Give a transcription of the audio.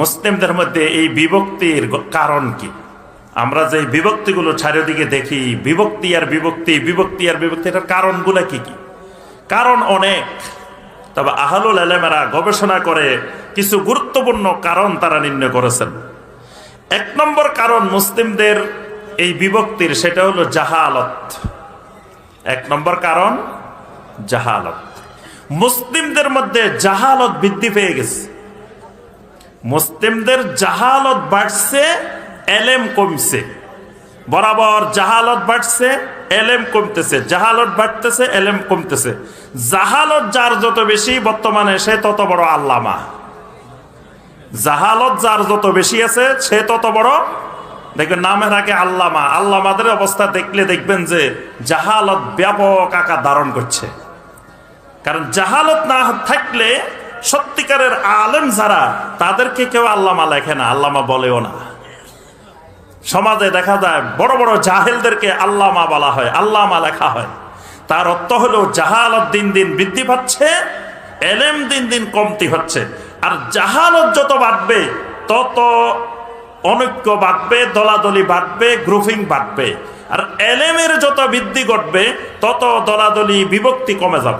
মুসলিমদের মধ্যে এই বিভক্তির কারণ কি? আমরা যে বিভক্তিগুলো চারিদিকে দেখি, বিভক্তি আর বিভক্তি বিভক্তি আর বিভক্তি, এটার কারণগুলো কি কি? কারণ অনেক, তবে আহলুল আলেমেরা গবেষণা করে কিছু গুরুত্বপূর্ণ কারণ তারা নির্ণয় করেছেন। এক নম্বর কারণ মুসলিমদের এই বিভক্তির, সেটা হলো জাহালত। এক নম্বর কারণ, জাহালত। মুসলিমদের মধ্যে জাহালত বৃদ্ধি পেয়ে গেছে। মুসলিমদের জাহালত বাড়ছে, এলেম কমছে। বরাবর জাহালত বাড়ছে, এলেম কমতেছে। জাহালত বাড়তেছে, এলেম কমতেছে। জাহালত যার যত বেশি, বর্তমানে সে তত বড় আল্লামা। জাহালত যার যত বেশি আছে, সে তত বড়, দেখবেন নামের আগে আল্লামা। আল্লামাদের অবস্থা দেখলে দেখবেন যে জাহালত ব্যাপক আকার ধারণ করছে। কারণ জাহালত না থাকলে সত্যিকারের আলেম যারা, তাদেরকে কেউ আল্লামা লেখে না, আল্লামা বলেও না। সমাজে দেখা যায় বড় বড় জাহেলদেরকে আল্লামা বলা হয়, আল্লামা লেখা হয়। তার অর্থ হলো জাহালত দিন দিন বৃদ্ধি পাচ্ছে, এলেম দিন দিন কমতি হচ্ছে। আর জাহালত যত বাড়বে, তত অনৈক্য বাড়বে, দলাদলি বাড়বে গ্রুপিং বাড়বে। আর এলেমের যত বৃদ্ধি ঘটবে, তত দলাদলি বিভক্তি কমে যাবে।